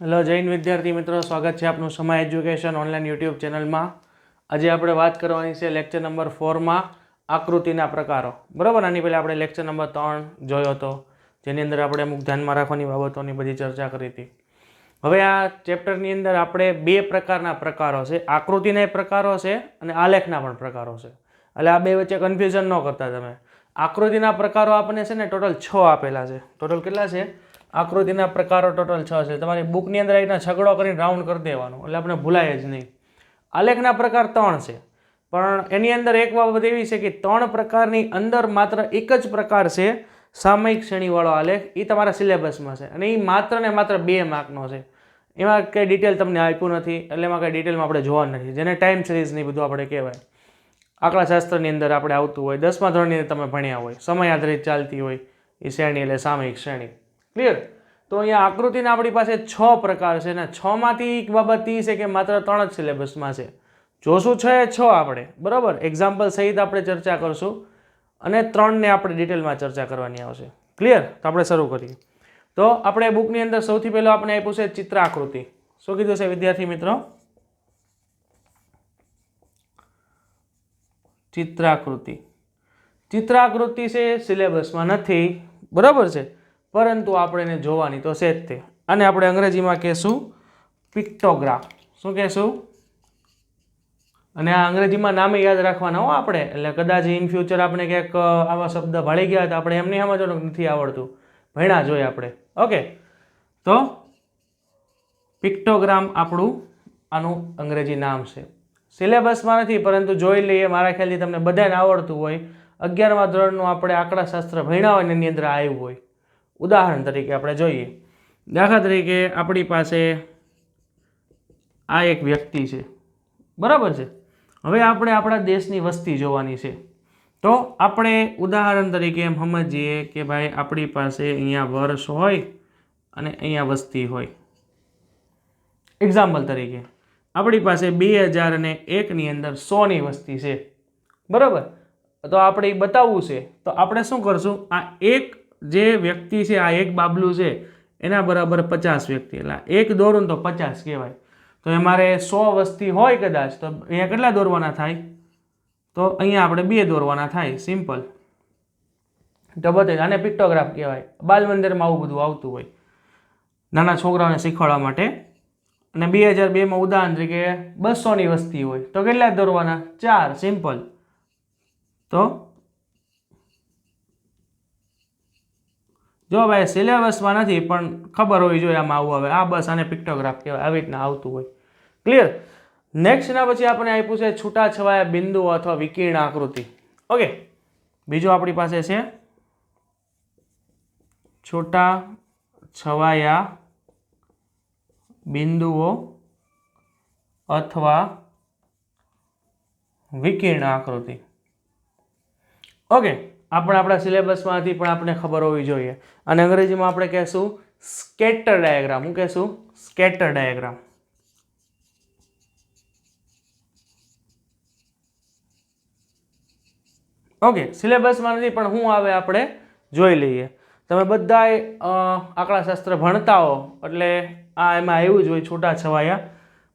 Hello Jain વિદ્યાર્થી મિત્રો. સ્વાગત છે આપનું સમય એજ્યુકેશન ઓનલાઈન યુટ્યુબ ચેનલમાં. આજે આપણે વાત કરવાની છે લેક્ચર નંબર ફોરમાં આકૃતિના પ્રકારો. બરાબર? આની પહેલાં આપણે લેક્ચર નંબર ત્રણ જોયો હતો, જેની અંદર આપણે અમુક ધ્યાનમાં રાખવાની બાબતોની બધી ચર્ચા કરી હતી. હવે આ ચેપ્ટરની અંદર આપણે બે પ્રકારના પ્રકારો છે. આકૃતિના પ્રકારો છે અને આલેખના પણ પ્રકારો છે. એટલે આ બે વચ્ચે કન્ફ્યુઝન ન કરતા તમે. આકૃતિના પ્રકારો આપણને છે ને ટોટલ છ આપેલા છે. ટોટલ કેટલા છે? આકૃતિના પ્રકારો ટોટલ છ છે. તમારી બુકની અંદર એના છગડો કરીને રાઉન્ડ કરી દેવાનો. એટલે આપણે ભૂલાય જ નહીં. આલેખના પ્રકાર ત્રણ છે. પણ એની અંદર એક બાબત એવી છે કે ત્રણ પ્રકારની અંદર માત્ર એક જ પ્રકાર છે સામયિક શ્રેણીવાળો આલેખ. એ તમારા સિલેબસમાં છે. અને એ માત્ર ને માત્ર બે માર્કનો છે. એમાં કંઈ ડિટેલ તમને આપ્યું નથી. એટલે એમાં કંઈ ડિટેલમાં આપણે જોવા નથી. જેને ટાઈમ સિરીઝ નહીં બધું આપણે કહેવાય. આંકડાશાસ્ત્રની અંદર આપણે આવતું હોય. દસમા ધોરણની અંદર તમે ભણ્યા હોય. સમય આધારિત ચાલતી હોય. એ શ્રેણી એટલે સામયિક શ્રેણી. ક્લિયર તો અહીંયા આકૃતિના આપણી પાસે છ પ્રકાર છે અને છમાંથી એક બાબત એ છે કે માત્ર ત્રણ જ સિલેબસમાં છે. જોશું છ છ આપણે, બરાબર? એક્ઝામ્પલ સહિત આપણે ચર્ચા કરશું અને ત્રણને આપણે ડિટેલમાં ચર્ચા કરવાની આવશે. ક્લિયર તો આપણે શરૂ કરીએ. તો આપણે બુકની અંદર સૌથી પહેલો આપણે આપ્યું છે ચિત્ર આકૃતિ શું કીધું છે વિદ્યાર્થી મિત્રો? ચિત્રાકૃતિ. ચિત્રાકૃતિ છે સિલેબસમાં નથી. બરાબર છે? પરંતુ આપણે એને જોવાની તો છે જ તે. અને આપણે અંગ્રેજીમાં કહેશું પિક્ટોગ્રાફ. શું કહેશું? અને આ અંગ્રેજીમાં નામે યાદ રાખવાના હો આપણે. એટલે કદાચ ઇન ફ્યુચર આપણે ક્યાંક આવા શબ્દ ભળી ગયા તો આપણે એમની સમજવાનું નથી આવડતું. ભણ્યા જોઈએ આપણે. ઓકે. તો પિક્ટોગ્રામ આપણું આનું અંગ્રેજી નામ છે. સિલેબસમાં નથી, પરંતુ જોઈ લઈએ. મારા ખ્યાલથી તમને બધાને આવડતું હોય. અગિયારમા ધોરણનું આપણે આંકડાશાસ્ત્ર ભણ્યા હોય ને એની અંદર આવ્યું હોય. ઉદાહરણ તરીકે આપણે જોઈએ. દાખલા તરીકે આપણી પાસે આ એક વ્યક્તિ છે. બરાબર છે? હવે આપણે આપણા દેશની વસ્તી જોવાની છે. તો આપણે ઉદાહરણ તરીકે એમ સમજીએ કે ભાઈ આપણી પાસે અહીંયા વર્ષ હોય અને અહીંયા વસ્તી હોય. એક્ઝામ્પલ તરીકે, આપણી પાસે બે હજાર અને એકની અંદર સોની વસ્તી છે. બરાબર? તો આપણે બતાવવું છે. તો આપણે શું કરશું? આ એક જે વ્યક્તિ છે, આ એક બાબલું છે, એના બરાબર પચાસ વ્યક્તિ. એટલે એક દોરું તો પચાસ કહેવાય. તો એ મારે સો વસ્તી હોય કદાચ, તો અહીંયા કેટલા દોરવાના થાય? તો અહીંયા આપણે બે દોરવાના થાય, સિમ્પલ. તો બતાવી આને પિક્ટોગ્રાફ કહેવાય. બાલ મંદિરમાં આવું બધું આવતું હોય. નાના છોકરાઓને શીખવાડવા માટે. અને બે હજાર બેમાં ઉદાહરણ તરીકે બસોની વસ્તી હોય. તો કેટલા દોરવાના? ચાર, સિમ્પલ. તો જો ભાઈ સિલેબસમાં નથી, પણ ખબર હોવી જોઈએ આમાં આવું હવે આ બસ આને પિક્ટોગ્રાફ કહેવાય, આવી રીતના આવતું હોય. ક્લિયર નેક્સ્ટ એના પછી આપણે આપ્યું છે છૂટાછવાયા બિંદુઓ અથવા વિકીર્ણ આકૃતિ. ઓકે બીજું આપણી પાસે છે છૂટા છવાયા બિંદુઓ અથવા વિકીર્ણ આકૃતિ. ઓકે આપણે આપણા સિલેબસમાંથી પણ આપણે ખબર હોવી જોઈએ. અને અંગ્રેજીમાં આપણે કહેશું સ્કેટર ડાયાગ્રામ. હું કહેશું સ્કેટર ડાયાગ્રામ. ઓકે સિલેબસમાં નથી પણ શું આવે આપણે જોઈ લઈએ. તમે બધાય અ, આંકડાશાસ્ત્ર ભણતા હો એટલે આ એમાં એવું જ હોય છૂટા છવાયા.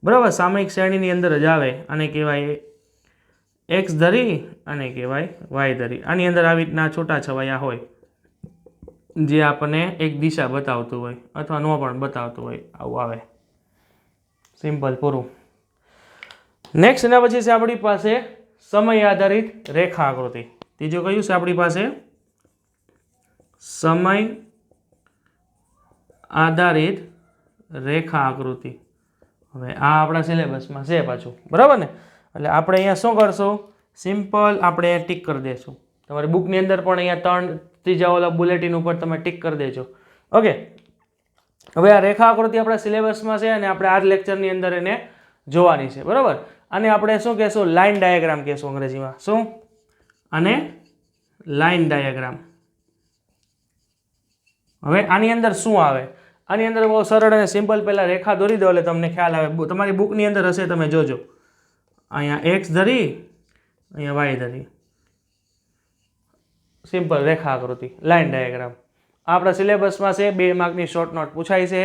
બરાબર સામયિક શ્રેણીની અંદર જ આવે અને કહેવાય એક્સ ધરી અને કહેવાય વાય ધરી. આની અંદર આવી રીતના છૂટા છવાયા હોય, જે આપણને એક દિશા બતાવતું હોય અથવા ન પણ બતાવતું હોય, આવું આવે. સિમ્પલ પૂરું. નેક્સ્ટ એના પછી છે આપણી પાસે સમય આધારિત રેખા આકૃતિ. ત્રીજું કયું છે આપણી પાસે? સમય આધારિત રેખા આકૃતિ. હવે આ આપણા સિલેબસમાં છે પાછું. બરાબર ને? એટલે આપણે અહીંયા શું કરશું? સિમ્પલ આપણે ટીક કરી દઈશું. તમારી બુકની અંદર પણ અહીંયા ત્રણ ત્રીજા ઓલા બુલેટિન ઉપર તમે ટીક કરી દેજો. ઓકે હવે આ રેખા આકૃતિ આપણા સિલેબસમાં છે અને આપણે આ લેક્ચરની અંદર એને જોવાની છે. બરાબર? અને આપણે શું કહેશું? લાઇન ડાયાગ્રામ કહેશું અંગ્રેજીમાં. શું? અને લાઇન ડાયાગ્રામ હવે આની અંદર શું આવે? આની અંદર બહુ સરળ અને સિમ્પલ પહેલાં રેખા દોરી દો એટલે તમને ખ્યાલ આવે. તમારી બુકની અંદર હશે, તમે જોજો. અહીંયા એક્સ ધરી, અહીંયા વાય ધરી. સિમ્પલ રેખા આકૃતિ લાઇન ડાયાગ્રામ આપણા સિલેબસમાં છે, બે માર્કની શોર્ટ નોટ પૂછાય છે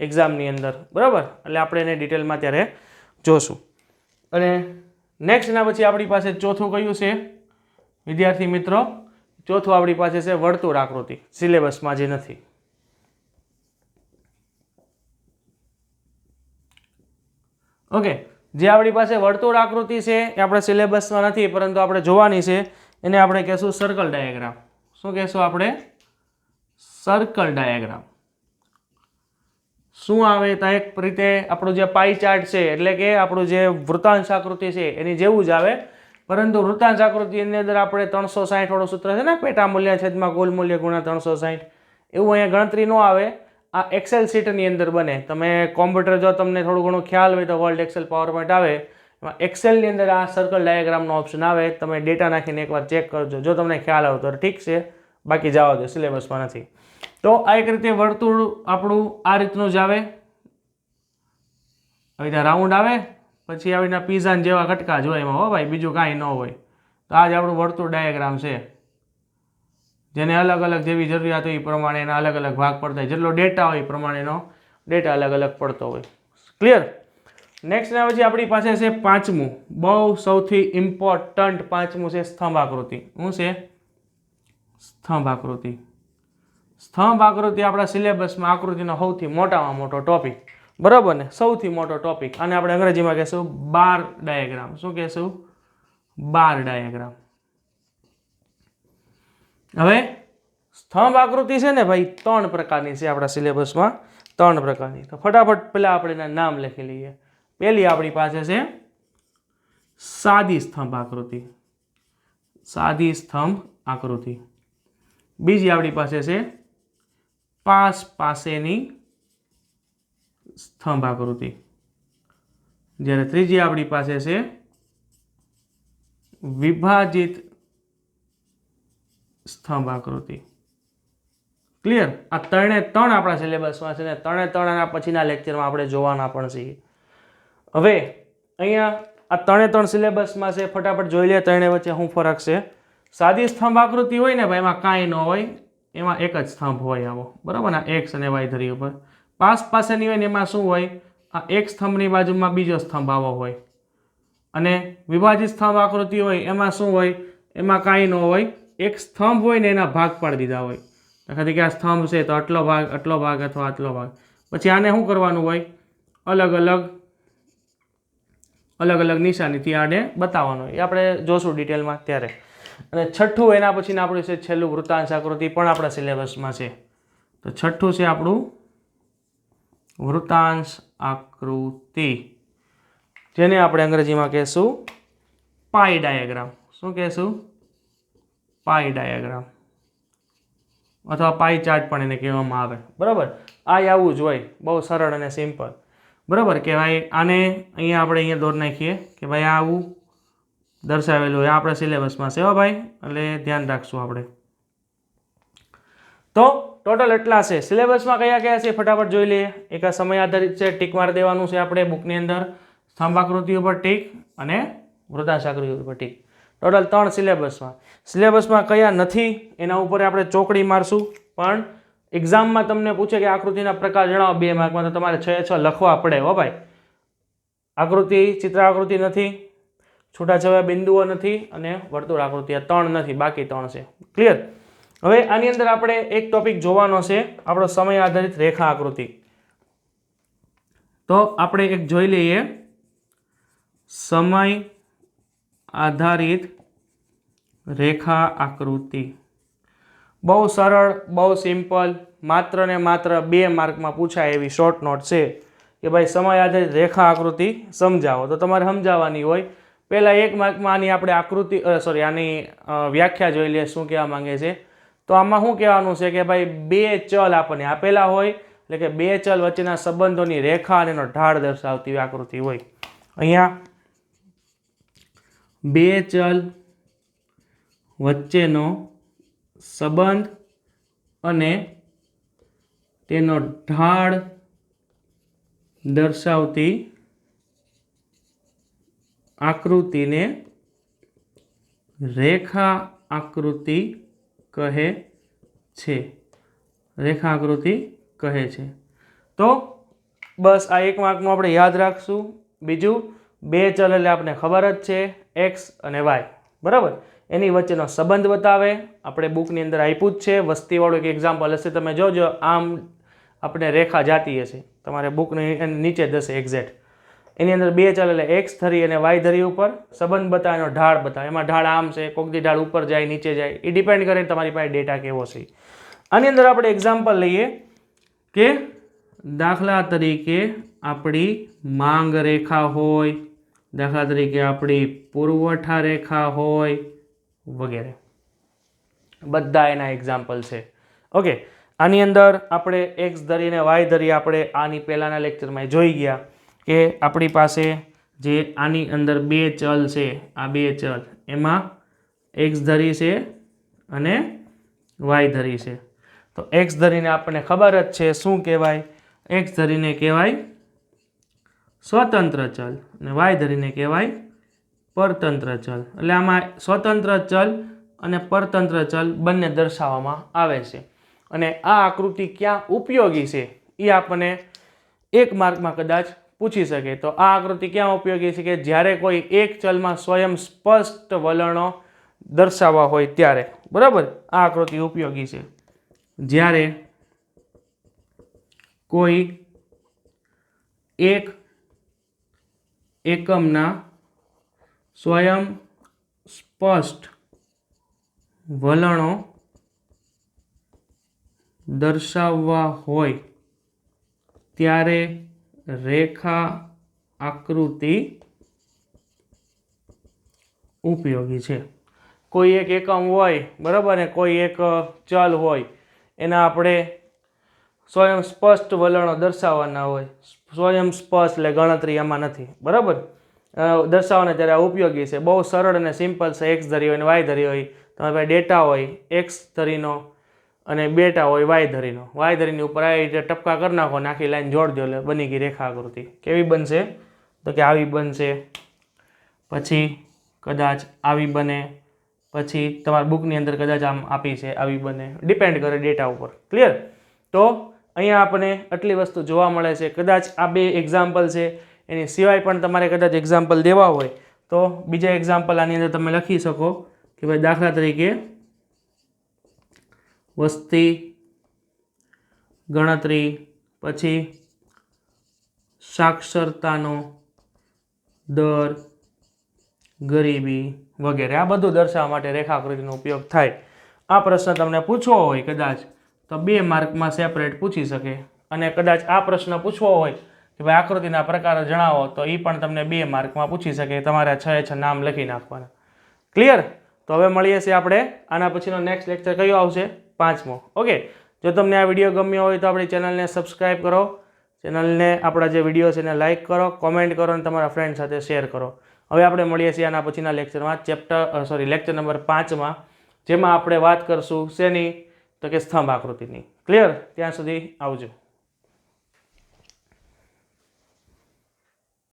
એક્ઝામની અંદર. બરાબર? એટલે આપણે એને ડિટેલમાં ત્યારે જોશું. અને નેક્સ્ટ એના પછી આપણી પાસે ચોથું કયું છે? વિદ્યાર્થી મિત્રો, ચોથું આપણી પાસે છે વર્તુળ આકૃતિ સિલેબસમાં જે નથી. ઓકે જે આપણી પાસે વર્તુળ આકૃતિ છે એ આપણે સિલેબસમાં નથી, પરંતુ આપણે જોવાની છે. એને આપણે કહેશું સર્કલ ડાયાગ્રામ શું કહેશું આપણે? સર્કલ ડાયાગ્રામ શું આવે તો એક રીતે? આપણું જે પાઈ ચાર્ટ છે, એટલે કે આપણું જે વૃત્તાંશ આકૃતિ છે, એની જેવું જ આવે. પરંતુ વૃત્તાંશ આકૃતિની અંદર આપણે ત્રણસો સાઠ વાળું સૂત્ર છે ને પેટા મૂલ્ય છેદમાં કુલ મૂલ્ય ગુણ્યા ત્રણસો સાઠ એવું અહીંયા ગણતરી ન આવે. આ એક્સેલ શીટની અંદર બને. તમે કોમ્પ્યુટર જો તમને થોડું ઘણું ખ્યાલ હોય તો વર્લ્ડ એક્સેલ પાવર પોઈન્ટ આવે, એમાં એક્સેલની અંદર આ સર્કલ ડાયાગ્રામનો ઓપ્શન આવે. તમે ડેટા નાખીને એકવાર ચેક કરજો. જો તમને ખ્યાલ આવે તો ઠીક છે. બાકી જવા દો સિલેબસમાં નથી. તો આ એક રીતે વર્તુળ આપણું આ રીતનું જ આવે. આવી રીતે રાઉન્ડ આવે. પછી આવી રીતના જેવા કટકા જ હોય એમાં હો ભાઈ. બીજું કાંઈ ન હોય. તો આ જ આપણું વર્તુળ ડાયાગ્રામ છે. જેને અલગ અલગ જેવી જરૂરિયાત હોય એ પ્રમાણે એના અલગ અલગ ભાગ પડતા હોય. જેટલો ડેટા હોય એ પ્રમાણેનો ડેટા અલગ અલગ પડતો હોય. ક્લિયર નેક્સ્ટ ને પછી આપણી પાસે છે પાંચમું. બહુ સૌથી ઇમ્પોર્ટન્ટ પાંચમું છે સ્તંભ આકૃતિ શું છે? સ્તંભ આકૃતિ સ્તંભ આકૃતિ આપણા સિલેબસમાં આકૃતિનો સૌથી મોટામાં મોટો ટોપિક બરાબર ને? સૌથી મોટો ટોપિક અને આપણે અંગ્રેજીમાં કહેશું બાર ડાયાગ્રામ શું કહેશું? બાર ડાયાગ્રામ હવે સ્તંભ આકૃતિ છે ને ભાઈ, ત્રણ પ્રકારની છે આપણા સિલેબસમાં. ત્રણ પ્રકારની. તો ફટાફટ પહેલાં આપણે એના નામ લખી લઈએ. પહેલી આપણી પાસે છે સાદી સ્તંભ આકૃતિ. સાદી સ્તંભ આકૃતિ. બીજી આપણી પાસે છે પાસ પાસેની સ્તંભ આકૃતિ. જ્યારે ત્રીજી આપણી પાસે છે વિભાજિત સ્તંભ આકૃતિ. ક્લિયર આ ત્રણે ત્રણ આપણા સિલેબસમાં છે ને ત્રણે ત્રણ આના પછીના લેક્ચરમાં આપણે જોવાના પણ છીએ. હવે અહીંયા આ ત્રણે ત્રણ સિલેબસમાં છે, ફટાફટ જોઈ લે ત્રણે વચ્ચે શું ફરક છે. સાદી સ્તંભ આકૃતિ હોય ને ભાઈ, એમાં કાંઈ ન હોય. એમાં એક જ સ્તંભ હોય આવો. બરાબર? ને એક્સ અને વાય ધરી ઉપર. પાસ પાસેની હોય ને એમાં શું હોય? આ એક સ્તંભની બાજુમાં બીજો સ્તંભ આવો હોય. અને વિભાજિત સ્તંભ આકૃતિ હોય, એમાં શું હોય? એમાં કાંઈ ન હોય. એક સ્તંભ હોય ને એના ભાગ પાડી દીધા હોય. દાખલા કે આ સ્તંભ છે તો આટલો ભાગ આટલો ભાગ અથવા આટલો ભાગ. પછી આને શું કરવાનું હોય? અલગ અલગ અલગ અલગ નિશાનીથી આને બતાવવાનું એ આપણે જોશું ડિટેલમાં ત્યારે. અને છઠ્ઠું એના પછીના આપણું છે છેલ્લું વૃત્તાંશ આકૃતિ પણ આપણા સિલેબસમાં છે. તો છઠ્ઠું છે આપણું વૃત્તાંશ આકૃતિ, જેને આપણે અંગ્રેજીમાં કહેશું પાઈ ડાયાગ્રામ. શું કહેશું? પાઈ ડાયાગ્રામ અથવા પાઈ ચાર્ટ પણ એને કહેવામાં આવે. બરાબર? આ આવું જ હોય. બહુ સરળ અને સિમ્પલ બરાબર? કે ભાઈ આને અહીંયા આપણે અહીંયા દોર નાખીએ કે ભાઈ આવું દર્શાવેલું હોય. આપણા સિલેબસમાં હો ભાઈ. એટલે ધ્યાન રાખશું આપણે. તો ટોટલ એટલા છે. સિલેબસમાં કયા કયા છે? ફટાફટ જોઈ લઈએ. એક આ સમય આધારિત છે. ટીક માર દેવાનું છે આપણે બુકની અંદર. સ્તંભાકૃતિ ઉપર ટીક અને વૃદ્ધાશાકૃતિ ઉપર ટીક. ટોટલ ત્રણ સિલેબસમાં. સિલેબસમાં કયા નથી, એના ઉપર આપણે ચોકડી મારશું. પણ એક્ઝામમાં તમને પૂછે કે આકૃતિના પ્રકાર જણાવો બે માર્કમાં, તો તમારે છ છ લખવા પડે હો ભાઈ. આકૃતિ ચિત્ર આકૃતિ નથી, છૂટાછવાયા બિંદુઓ નથી અને વર્તુળ આકૃતિ આ ત્રણ નથી, બાકી ત્રણ છે. ક્લિયર હવે આની અંદર આપણે એક ટોપિક જોવાનો છે, આપણો સમય આધારિત રેખા આકૃતિ. તો આપણે એક જોઈ લઈએ. સમય આધારિત રેખા આકૃતિ. બહુ સરળ, બહુ સિમ્પલ, માત્ર ને માત્ર બે માર્કમાં પૂછાય એવી શોર્ટ નોટ છે કે ભાઈ સમય આધારિત રેખા આકૃતિ સમજાવો. તો તમારે સમજાવવાની હોય. પહેલાં એક માર્કમાં આની આપણે આકૃતિ સોરી આની વ્યાખ્યા જોઈ લઈએ શું કહેવા માંગે છે. તો આમાં શું કહેવાનું છે કે ભાઈ બે ચલ આપણને આપેલા હોય, એટલે કે બે ચલ વચ્ચેના સંબંધોની રેખા અને એનો ઢાળ દર્શાવતી આકૃતિ હોય. અહીંયા બે ચલ વચ્ચેનો સંબંધ અને તેનો ઢાળ દર્શાવતી આકૃતિને રેખા આકૃતિ કહે છે. રેખા આકૃતિ કહે છે. તો બસ આ એક માર્કનું આપણે યાદ રાખશું. બીજું બે ચલ એટલે આપણે ખબર જ છે, એક્સ અને વાય. બરાબર? એની વચ્ચેનો સંબંધ બતાવે. આપણે બુકની અંદર આપ્યું જ છે. વસ્તીવાળું એક એક્ઝામ્પલ હશે. તમે જોજો, આમ આપણે રેખા જાતી હશે. તમારે બુકની નીચે જશે એક્ઝેક્ટ એની અંદર બે ચાલે એટલે એક્સ ધરી અને વાય ધરી ઉપર. સંબંધ બતાવે એનો ઢાળ બતાવે. એમાં ઢાળ આમ છે કોકદી ઢાળ ઉપર જાય, નીચે જાય. એ ડિપેન્ડ કરે તમારી પાસે ડેટા કેવો છે. આની અંદર આપણે એક્ઝામ્પલ લઈએ કે દાખલા તરીકે આપણી માંગ રેખા હોય દાખલા તરીકે આપણી પુરવઠા રેખા હોય વગેરે. બધા એના એક્ઝામ્પલ છે. ઓકે આની અંદર આપણે એક્સ ધરીને વાય ધરી આપણે આની પહેલાંના લેક્ચરમાં જોઈ ગયા કે આપણી પાસે જે આની અંદર બે ચલ છે, આ બે ચલ, એમાં એક્સ ધરી છે અને વાય ધરી છે. તો એક્સ ધરીને આપણને ખબર જ છે શું કહેવાય? એક્સ ધરીને કહેવાય સ્વતંત્ર ચલ. અને વાય ધરીને કહેવાય પરતંત્ર ચલ. એટલે આમાં સ્વતંત્ર ચલ અને પરતંત્ર ચલ બંને દર્શાવવામાં આવે છે. અને આ આકૃતિ ક્યાં ઉપયોગી છે એ આપણને એક માર્કમાં કદાચ પૂછી શકે. તો આ આકૃતિ ક્યાં ઉપયોગી છે કે જ્યારે કોઈ એક ચલમાં સ્વયં સ્પષ્ટ વલણો દર્શાવવા હોય ત્યારે. બરાબર? આ આકૃતિ ઉપયોગી છે. જ્યારે કોઈ એક એકમના સ્વયં સ્પષ્ટ વલણો દર્શાવવા હોય, ત્યારે રેખા આકૃતિ ઉપયોગી છે. કોઈ એક એકમ હોય, બરાબર ને? કોઈ એક ચલ હોય, એના આપણે સ્વયં સ્પષ્ટ વલણો દર્શાવવાના હોય. સ્વયં સ્પષ્ટ એટલે ગણતરી એમાં નથી. બરાબર? દર્શાવવાના જ્યારે આ ઉપયોગી છે, બહુ સરળ અને સિમ્પલ છે. એક્સ ધરી હોય અને વાય ધરી હોય. તમારી પાસે ડેટા હોય એક્સ ધરીનો અને બેટા હોય વાય ધરીનો. વાય ધરીની ઉપર આવી રીતે ટપકા કરી નાખો નાખી લાઈન જોડ દો એટલે બની ગઈ રેખા આકૃતિ કેવી બનશે? તો કે આવી બનશે. પછી કદાચ આવી બને. પછી તમારા બુકની અંદર કદાચ આમ આપી છે, આવી બને. ડિપેન્ડ કરે ડેટા ઉપર. ક્લિયર તો અહીંયા આપણને આટલી વસ્તુ જોવા મળે છે. કદાચ આ બે એક્ઝામ્પલ છે, એની સિવાય પણ તમારે કદાચ એક્ઝામ્પલ દેવા હોય, તો બીજા એક્ઝામ્પલ આની અંદર તમે લખી શકો કે ભાઈ દાખલા તરીકે વસ્તી, ગણતરી, પછી સાક્ષરતાનો દર, ગરીબી વગેરે. આ બધું દર્શાવવા માટે રેખાકૃતિનો ઉપયોગ થાય. આ પ્રશ્ન તમને પૂછવો હોય કદાચ તો બે માર્કમાં સેપરેટ પૂછી શકે. અને કદાચ આ પ્રશ્ન પૂછવો હોય કે ભાઈ આકૃતિના પ્રકાર જણાવો, તો એ પણ તમને બે માર્કમાં પૂછી શકે. તમારે છ છ નામ લખી નાખવાના. ક્લિયર તો હવે મળીએ છીએ આપણે. આના પછીનો નેક્સ્ટ લેક્ચર કયો આવશે? પાંચમો. ઓકે જો તમને આ વીડિયો ગમ્યો હોય તો આપણી ચેનલને સબસ્ક્રાઈબ કરો. ચેનલને આપણા જે વીડિયો છે એને લાઇક કરો કોમેન્ટ કરો અને તમારા ફ્રેન્ડ સાથે શેર કરો. હવે આપણે મળીએ છીએ આના પછીના લેક્ચરમાં ચેપ્ટર સોરી લેક્ચર નંબર પાંચમાં, જેમાં આપણે વાત કરશું શેની? તો કે સ્તંભ આકૃતિની. ક્લિયર ત્યાં સુધી આવજો.